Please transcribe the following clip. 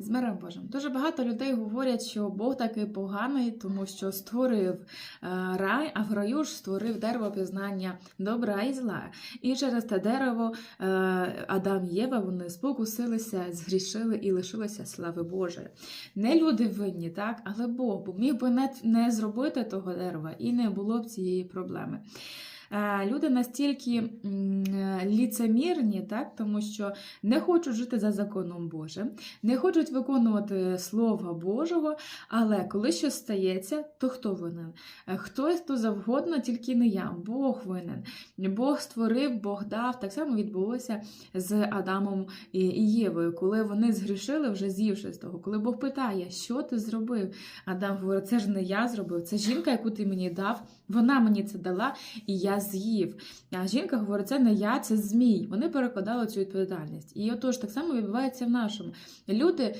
З миром Божим. Дуже багато людей говорять, що Бог такий поганий, тому що створив е, рай, а в раю ж створив дерево пізнання добра і зла. І через те дерево е, Адам і Єва вони спокусилися, згрішили і лишилися слави Божої. Не люди винні, так, але Бог бо міг би не зробити того дерева і не було б цієї проблеми. Е, Люди настільки е, ліцемірні, так, тому що не хочуть жити за законом Божим, не хочуть виконувати Слова Божого, але коли щось стається, то хто винен? Е, Хтось хто завгодно, тільки не я. Бог винен. Бог створив, Бог дав. Так само відбулося з Адамом і Євою, коли вони згрішили, вже з'ївши з того. Коли Бог питає, що ти зробив? Адам говорить, це ж не я зробив, це жінка, яку ти мені дав, вона мені це дала, і з'їв. А жінка говорить, це не я, це змій. Вони перекладали цю відповідальність. І отож, так само відбувається в нашому. Люди